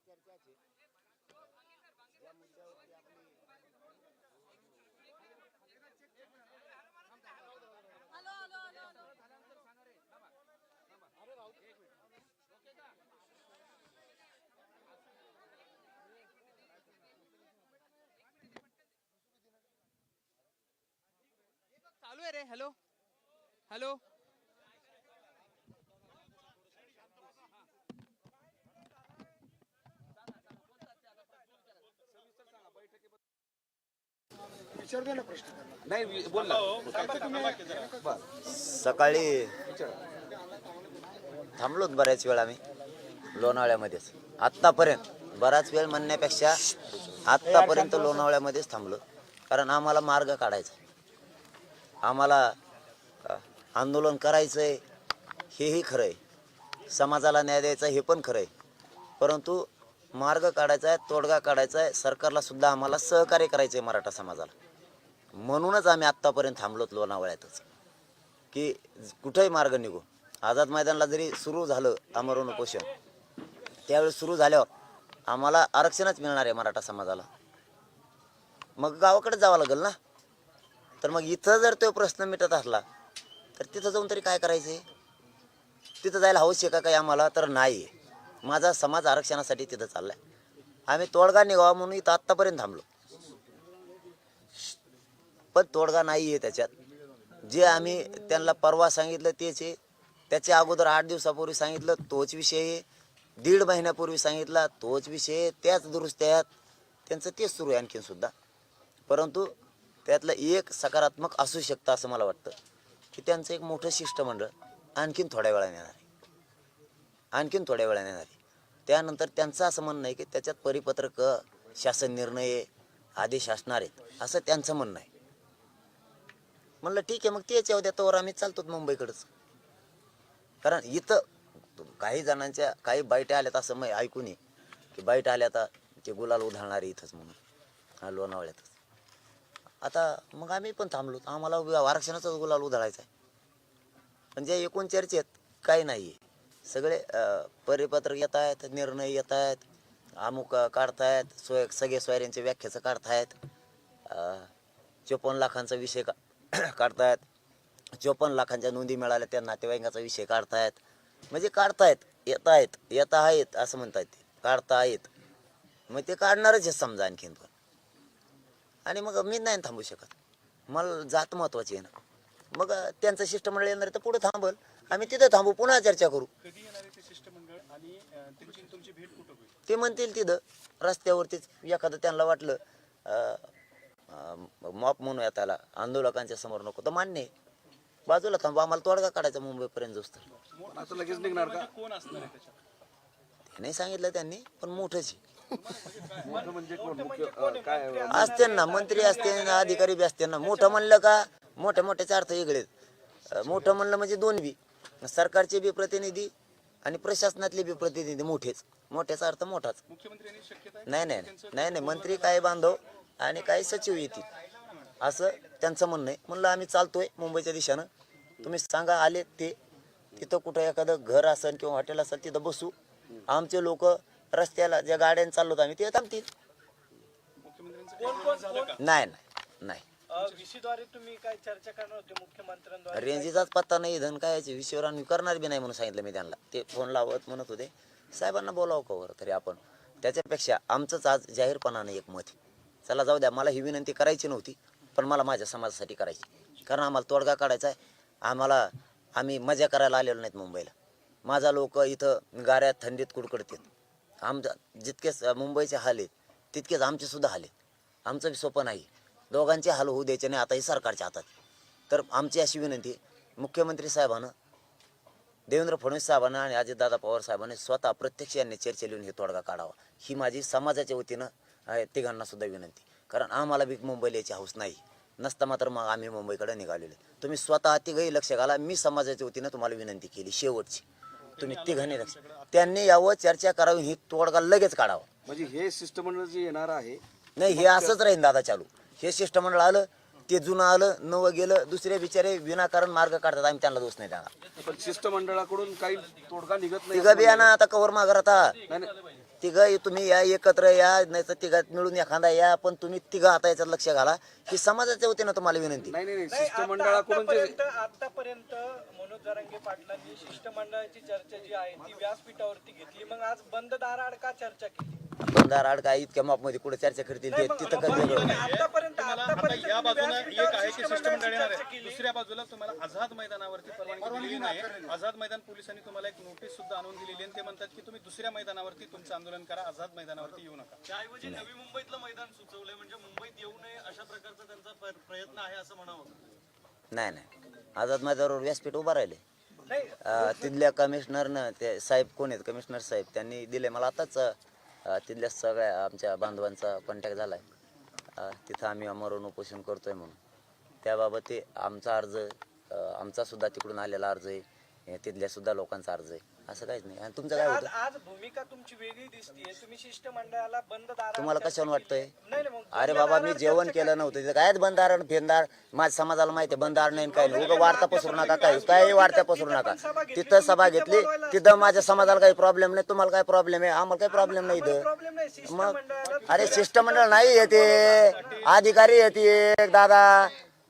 चर्चाच. आहे ज्या मुद्द्यावरती आपली हॅलो हॅलो हॅलो हॅलो. चालू आहे रे हॅलो. हॅलो. नाही बोल ना सकाळी थांबलोत बऱ्याच वेळ आम्ही लोणावळ्यामध्येच. आत्तापर्यंत बराच वेळ म्हणण्यापेक्षा आत्तापर्यंत लोणावळ्यामध्येच थांबलो कारण आम्हाला मार्ग काढायचा आहे. आम्हाला अ, आंदोलन करायचं आहे हेही खरं आहे समाजाला न्याय द्यायचा हे पण खरं आहे परंतु मार्ग काढायचा आहे तोडगा काढायचा आहे सरकारला सुद्धा आम्हाला सहकार्य करायचं आहे मराठा समाजाला. म्हणूनच आम्ही आत्तापर्यंत थांबलोत लोणावळ्यातच. की कुठंही मार्ग निघू. आझाद मैदानला जरी सुरू झालं आमरण उपोषण त्यावेळी सुरू झाल्यावर आम्हाला आरक्षणच मिळणार आहे मराठा समाजाला. मग गावाकडे जावं लागेल ना? तर मग इथं जर तो प्रश्न मिटत असला तर तिथं जाऊन तरी काय करायचं आहे तिथं जायला हौस आहे का काही आम्हाला? तर नाही आहे माझा समाज आरक्षणासाठी तिथं चाललाय. आम्ही तोडगा निघावा म्हणून इथं आत्तापर्यंत थांबलो. पण तोडगा नाही आहे त्याच्यात. जे आम्ही त्यांना परवा सांगितलं तेच आहे. त्याच्या अगोदर आठ दिवसापूर्वी सांगितलं तोच विषय आहे. दीड महिन्यापूर्वी सांगितला तोच विषय आहे. त्याच दुरुस्त्या आहेत त्यांचं तेच सुरू आहे आणखीन सुद्धा. परंतु त्यातलं एक सकारात्मक असू शकतं असं मला वाटतं की त्यांचं एक मोठं शिष्टमंडळ आणखीन थोड्या वेळाने येणार आहे. आणखीन थोड्या वेळाने येणार आहे. त्यानंतर त्यांचं असं म्हणणं आहे की त्याच्यात परिपत्रक शासन निर्णय आदेश असणार आहेत असं त्यांचं म्हणणं आहे. म्हणलं ठीक आहे मग तेच येऊ द्या तोवर आम्ही चालतो मुंबईकडंच. कारण इथं काही जणांच्या काही बाईट आल्यात असं मग ऐकून ये की बाईट आल्या आता ते गुलाल उधळणारे इथंच म्हणून हा लोणावळ्यातच. आता मग आम्ही पण थांबलो आम्हाला आरक्षणाचाच गुलाल उधळायचा आहे. पण जे एकूण चर्चेत काही नाही आहे सगळे परिपत्र परिपत्रक येत आहेत निर्णय येत आहेत अमुक काढतायत सोय सगळे सोयऱ्यांच्या व्याख्याचं काढतायत. चोपन्न लाखांचा विषय का काढतायत. चोपन्न लाखांच्या नोंदी मिळाल्या त्या नातेवाईकांचा विषय काढतायत. म्हणजे काढतायत येत आहेत येत आहेत असं म्हणतायत ते. काढता आहेत मग ते काढणारच आहे समजा आणखीन पण. आणि मग मी नाही थांबू शकत. मला जात महत्वाची आहे ना. मग त्यांचं शिष्टमंडळ येणार तर पुढे थांबल. आम्ही तिथं थांबू पुन्हा चर्चा करू. ते म्हणतील तिथं. रस्त्यावरतीच एखादं त्यांना वाटलं मॉप म्हणूया त्याला. आंदोलकांच्या समोर नको. तर मान्य आहे. बाजूला थांबू. आम्हाला तोडगा काढायचा मुंबईपर्यंत आता लगेच निघणार का? कोण असणार आहे त्याच्यात? ते नाही सांगितलं त्यांनी पण मोठंच आहे. मोठं म्हणजे कोण? मुख्य अं, काय असते ना मंत्री असते ना अधिकारी बी असते ना. मोठं म्हणलं का मोठ्या मोठ्याचे अर्थ वेगळेच अं, मोठं म्हणलं म्हणजे दोन बी. सरकारचे बी प्रतिनिधी आणि प्रशासनातले बी प्रतिनिधी मोठेच. मोठ्याचा अर्थ मोठाच. मुख्यमंत्र्यांनी शक्यता आहे नाही नाही नाही नाही. नाही मंत्री काय बांधव? आणि काही सचिव येतील. असं त्यांचं म्हणणं आहे. म्हणलं आम्ही चालतोय मुंबईच्या दिशेनं. तुम्ही सांगा आले ते. तिथं कुठं एखादं घर असेल किंवा हॉटेल असेल तिथं बसू. आमचे लोक रस्त्याला ज्या गाड्याने चाललो आम्ही ते थांबतील. नाही नाही नाही. रेंजीचाच पत्ता नाही धन काय विषयावर आम्ही करणार बी नाही म्हणून सांगितलं मी त्यांना. ते फोन लावत म्हणत होते. साहेबांना बोलावं कवर तरी आपण? त्याच्यापेक्षा आमचंच आज जाहीरपणानं एक मत आहे. चला जाऊ द्या मला ही विनंती करायची नव्हती पण मला माझ्या समाजासाठी करायची. कारण आम्हाला तोडगा काढायचा आहे. आम्हाला आम्ही मजा करायला आलेलो नाहीत मुंबईला. माझा लोक इथं गाऱ्यात थंडीत कुडकडतात. आमचा जितकेच मुंबईचे हाल आहेत तितकेच आमचे सुद्धा हाल आहेत. आमचं बी सोपं नाही. दोघांचे हाल होऊ द्यायचे नाही आता हे सरकारच्या हातात तर आमची अशी विनंती मुख्यमंत्री साहेबानं देवेंद्र फडणवीस साहेबांना आणि अजितदादा पवार साहेबांनी स्वतः प्रत्यक्ष यांनी चर्चे लिहून हे तोडगा काढावा. ही माझी समाजाच्या वतीनं आहे, तिघांना सुद्धा विनंती. कारण आम्हाला बी मुंबईला यायची हौस नाही. नसता मात्र मग आम्ही मुंबईकडे निघालेले. तुम्ही स्वतः तिघही लक्ष घाला. मी समाजाच्या वतीनं तुम्हाला विनंती केली शेवटची. तुम्ही तिघांनी लक्ष त्यांनी यावं चर्चा करावी ही तोडगा लगेच काढावा. म्हणजे हे शिष्टमंडळ जे येणार आहे नाही हे असंच राहील दादा चालू. हे शिष्टमंडळ आलं ते जुनं आलं नवं गेलं दुसरे बिचारे विनाकारण मार्ग काढतात. आम्ही त्यांना दोष नाही देणार. पण शिष्टमंडळाकडून काही तोडगा निघत नाही तिघं बियाणं आता कवर मागर आता. तिघं तुम्ही या एकत्र या नाही तर तिघात मिळून एखादा या पण तुम्ही तिघं आता याच्यात लक्ष घाला. ही समाजाच्या वतीनं तुम्हाला विनंती. नाही नाही नाही नाही, आता- शिष्टमंडळाकडून जे आतापर्यंत आतापर्यंत मनोज जरांगे पाटलांनी शिष्टमंडळाची चर्चा जी आहे ती व्यासपीठावरती घेतली. मग आज बंद दाराआड का चर्चा केली. बंधार आड काय इतक्या मापमध्ये कुठे चर्चा करतील ते तिथं आतापर्यंत आतापर्यंत या बाजूला एक आहे की शिष्टमंडळ येणार चर्चा आहे केली. दुसऱ्या बाजूला तुम्हाला आझाद मैदानावरती परवानगी नाही आझाद मैदान पोलिसांनी तुम्हाला एक नोटीस सुद्धा आणून दिलेली आहे आणि ते म्हणतात की तुम्ही दुसऱ्या मैदानावरती तुमचं आंदोलन करा आझाद मैदानावरती येऊ नका. त्याऐवजी नवी मुंबईतलं मैदान सुचवलंय म्हणजे मुंबईत येऊ नये अशा प्रकारचा त्यांचा प्र- प्रयत्न आहे असं म्हणावं नाही नाही. आझाद मैदानावर व्यासपीठ उभा राहिले तिथल्या कमिशनरनं ते साहेब कोण आहेत? कमिशनर साहेब त्यांनी दिले मला आताच तिथल्या सगळ्या आमच्या बांधवांचा कॉन्टॅक्ट झाला आहे तिथं आम्ही अमरून उपोषण करतोय म्हणून. त्याबाबत आमचा अर्ज आमचासुद्धा आमचा सुद्धा तिकडून आलेला अर्ज आहे. तिथल्यासुद्धा तिथल्या सुद्धा लोकांचा अर्ज आहे. असं काहीच नाही. आणि तुमचं काय आज होतं? आज भूमिका तुमची वेगळी दिसतीये. तुम्ही शिष्टमंडळाला बंद तुम्हाला कशावर वाटतंय? केली. नाही नाही, मग अरे बाबा मी जेवण केलं नव्हतं. तिथं कायच बंदार आणि फेंदार माझ्या समाजाला माहिती आहे बंदार नाही काय नाही. उगं वार्ता पसरू नका काय काय वार्ता पसरू नका. तिथं सभा घेतली. तिथं माझ्या समाजाला काही प्रॉब्लेम नाही. तुम्हाला काय प्रॉब्लेम आहे आम्हाला काही प्रॉब्लेम नाही इथं. प्रॉब्लेम नाही. मग शिष्टमंडळाला अरे शिष्टमंडळ नाही येते. अधिकारी येते एक दादा.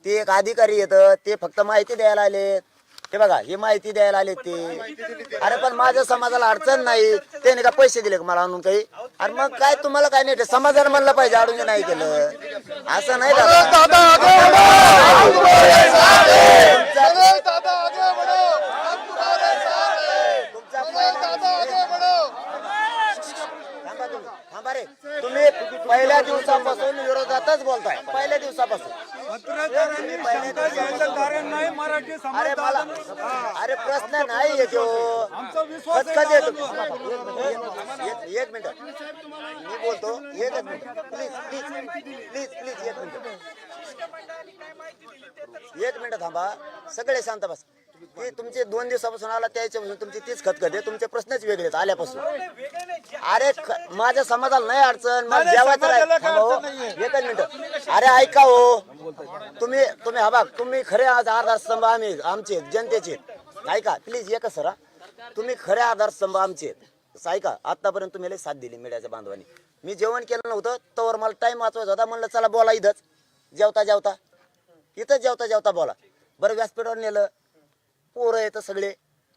ते एक अधिकारी येत. ते फक्त माहिती द्यायला आलेत. ते बघा ही माहिती द्यायला आले ते. अरे पण माझ्या समाजाला अडचण नाही. त्याने का पैसे दिले का मला आणून काही? अरे मग काय तुम्हाला काय नाही ते समाजाला म्हणलं पाहिजे अडून नाही केलं. असं नाही दादा तुमचा थांबा तुम्ही थांबा रे पहिल्या दिवसापासून विरोधातच बोलताय. पहिल्या दिवसापासून. अरे मला अरे प्रश्न नाही येतो कधी येतो? एक- एक मिनिट. मी बोलतो एकच minute. Please please please please एक मिनिट. एक मिनिट थांबा. सगळे शांत बस. ते तुमचे दोन दिवसापासून आला त्याच्यापासून तुमची तीच खतखत आहे तुमचे प्रश्नच वेगळे आहेत आल्यापासून. अरे ख- माझ्या समाजाला नाही अडचण मला जेवायचं. थांबा हो. एकच मिनिट. अरे ऐका हो. तुम्ही तुम्ही हा बघ तुम्ही खरे आज आधारस्तंभ आम्ही आमचे जनतेचे ऐका प्लीज एकच सरा. तुम्ही खरे आधारस्तंभ आमचे आहेत. ऐका आतापर्यंत तुम्ही लय साथ दिली मीडियाच्या बांधवांनी. मी जेवण केलं नव्हतं तोवर मला टाइम वाचवायचा होता म्हणलं चला बोला इथंच. जेवता जेवता. इथंच जेवता जेवता बोला. बरं व्यासपीठावर नेलं. पोरं येतं सगळे.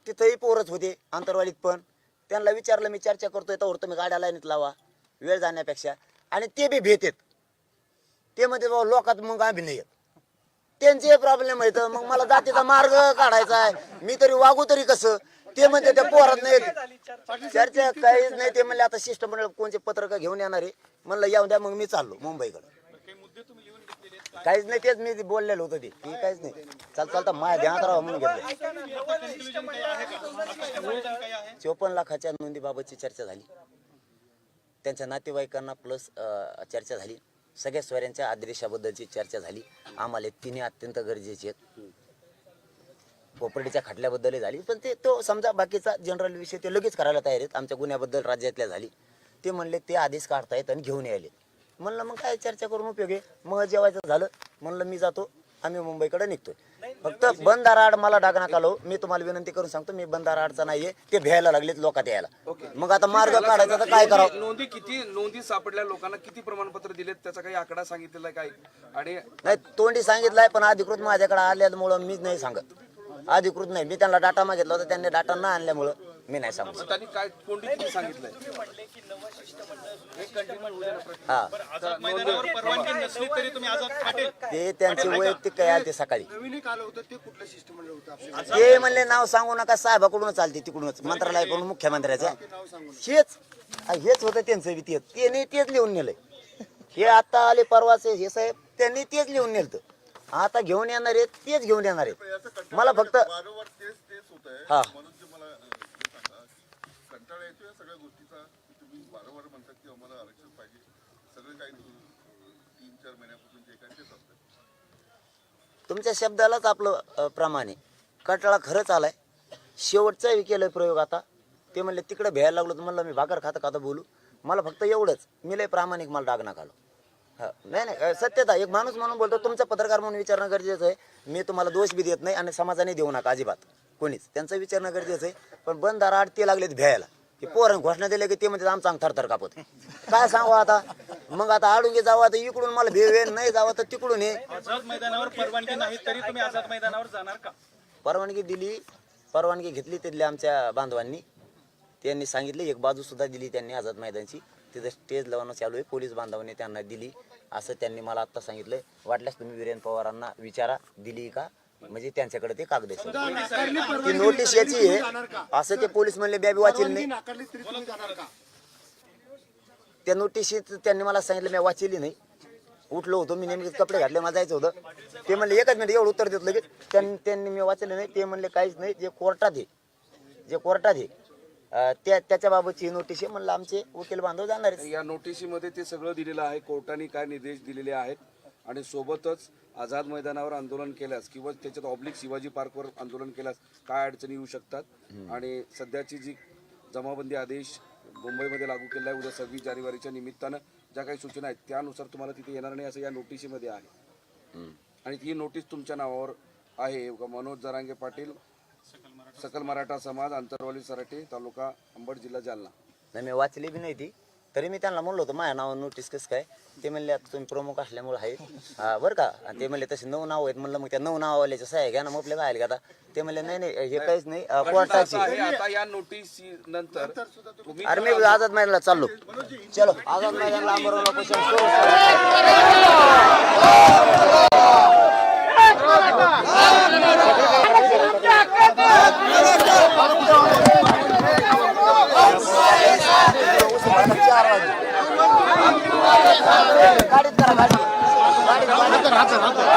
तिथंही पोरच होते आंतरवालीत पण. त्यांना विचारलं मी चर्चा करतोय तर तुम्ही गाड्या लाईनीत लावा वेळ जाण्यापेक्षा. आणि ते बी भेट येत ते म्हणते बाबा लोकात मग आम्ही नाही त्यांचे प्रॉब्लेम आहेत मग मला जातीचा मार्ग काढायचा आहे. मी तरी वागू तरी कसं? ते म्हणते त्या पोरात नाही चर्चा काहीच नाही. ते म्हणले आता शिष्टमंडळ कोणते पत्रक घेऊन येणार आहे? म्हणलं येऊन द्या मग मी चाललो मुंबईकडे काही मुद्दे तुम्ही लिहून घेतलेले आहेत काय काहीच नाही तेच मी बोललेलो होतो ते. की काहीच नाही. चाल चालता माझ्या ध्यानात राहा म्हणून घेतलं. चोपन्न लाखाच्या नोंदीबाबतची चर्चा झाली. त्यांच्या नातेवाईकांना प्लस चर्चा झाली. सगळ्या स्वऱ्यांच्या आदेशाबद्दलची चर्चा झाली. आम्हाला तिन्ही अत्यंत गरजेचे आहेत. कोपर्डीच्या खटल्याबद्दलही झाली. पण ते तो समजा बाकीचा जनरल विषय ते लगेच करायला तयार आहेत. आमच्या गुन्ह्याबद्दल राज्यातल्या झाली. ते म्हणले ते आदेश काढतायत आणि घेऊन यायले म्हणलं मग काय चर्चा करून उपयोग आहे? मग जेवायचं झालं. म्हणलं मी जातो. आम्ही मुंबईकडे निघतोय. फक्त बंदाराड मला डाग नका लो मी तुम्हाला विनंती करून सांगतो मी बंदाराडचा नाहीये. ते भ्यायला लागलेत लोकात यायला. मग आता मार्ग काढायचा तर काय करावं? नोंदी किती नोंदी सापडल्या लोकांना किती प्रमाणपत्र दिलेत? त्याचा काही आकडा सांगितलेला काय? आणि नाही तोंडी सांगितलंय पण अधिकृत माझ्याकडे आल्यामुळं मीच नाही सांगत. अधिकृत नाही. मी त्यांना डाटा मागितला होता त्यांनी डाटा न आणल्यामुळं मी नाही सांगू त्यांनी काय कोणती सांगितलंय. शिष्टमंडळ हा आझाद मैदानावर परवानगी नसली तरी तुम्ही आझाद पाटील ते त्यांचे वैयक्तिक काय आले ते सकाळी. नवीन एक आलं होतं ते कुठलं शिष्टमंडळ होतं आपलं ते म्हणले नाव सांगू नका साहेबाकडूनच चालते तिकडूनच. मंत्रालयाकडून मुख्यमंत्र्याच्या हेच हेच होतं त्यांचं बी तेच. त्यांनी तेच लिहून नेलंय. हे आता आले परवाचे हे साहेब त्यांनी तेच लिहून नेलत. आता घेऊन येणार आहेत तेच घेऊन येणार आहेत. मला फक्त वारंवार तेच तेच होत आहे. हा. म्हणून ते मला अ, सांगा कंटाळा येतो या सगळ्या गोष्टीचा. की तुम्ही वारंवार म्हणतात की आम्हाला आरक्षण पाहिजे. सगळं काही अ, तीन चार महिन्यापासून जे काही तेच असतं. तुमच्या शब्दालाच आपलं अ, प्रमाण आहे. कटाळा खरंच आलाय. शेवटचाही केलंय प्रयोग आता. ते म्हणले तिकडे भ्यायला लागलो तर म्हणलं मी भाकर खाता खाता बोलू. मला फक्त एवढंच. मी लय प्रामाणिक मला डाग नका आलो हा. नाही नाही अ, सत्यता एक माणूस म्हणून बोलतो तुमचा पत्रकार म्हणून विचारणं गरजेचं आहे. मी तुम्हाला दोष बी देत नाही आणि समाजाने देऊ नका अजिबात. कोणीच. त्यांचं विचारणं गरजेचं आहे. पण बंद दारा ते लागलेत भ्यायला. ते पोरण घोषणा दिल्या की ते म्हणजे आमचा अंग थरथर कापत. काय सांगू आता? मग आता आडून जावं आता इकडून. मला भेव आहे, नाही जावं तर तिकडून ये. आझाद मैदानावर परवानगी नाही तरी तुम्ही आझाद मैदानावर जाणार का? परवानगी दिली. परवानगी घेतली तिथल्या आमच्या बांधवांनी. त्यांनी सांगितले एक बाजू सुद्धा दिली त्यांनी आझाद मैदानची. तिथं स्टेज लावणं चालू आहे. पोलीस बांधवांनी त्यांना दिली. असं त्यांनी मला आत्ता सांगितलंय. वाटल्यास तुम्ही वीरेन पवारांना विचारा दिली का? म्हणजे त्यांच्याकडे ते कागद आहे. ती नोटीस याची आहे. असं ते पोलीस म्हणले बॅबी वाचेल नाही. त्या नोटीशीत त्यांनी मला सांगितलं मी वाचली नाही. उठलो होतो मी नेमके कपडे घातले मला जायचं होतं. ते म्हणले एकच मिनिट एवढं उत्तर देत लगेच. त्यांनी त्यांनी मी वाचले नाही. ते म्हणले काहीच नाही. जे कोर्टात आहे जे कोर्टात आहे त्या त्याच्याबाबतची नोटीस आहे. म्हणलं आमचे वकील बांधव जाणार आहेत. या नोटिशीमध्ये ते सगळं दिलेलं आहे. कोर्टाने काय निर्देश दिलेले आहेत. आणि सोबतच आझाद मैदानावर आंदोलन केल्यास किंवा त्याच्यात ऑब्लिक शिवाजी पार्कवर आंदोलन केल्यास काय अडचणी येऊ शकतात? आणि सध्याची जी जमाबंदी आदेश मुंबईमध्ये लागू केला आहे उद्या सव्वीस जानेवारीच्या निमित्तानं ज्या काही सूचना आहेत त्यानुसार तुम्हाला तिथे येणार नाही असं या नोटिशीमध्ये आहे. आणि ती नोटीस तुमच्या नावावर आहे. मनोज जरांगे पाटील सकल मराठा समाज आंतरवाली सराटे तालुका अंबड जिल्हा जालना. नाही मी वाचली बी नाही ती. तरी मी त्यांना म्हणलो होतो माझ्या नावावर नोटीस कसं काय? ते म्हणले आता तुम्ही प्रमुख असल्यामुळे आहे. हा, बरं का? आणि ते म्हणले तसे नऊ नाव आहेत. म्हणलं मग त्या नऊ नावावाल्याच्या सह्या घ्या ना मग आपल्या का आता ते म्हणले नाही नाही हे काहीच नाही अं, कोर्टाची. आता या नोटीस नंतर तुम्ही अरे मी आझाद मैदानाला चाललो. चलो आझाद मैदानाला आंबरवला पोषण सुरू चार वाजले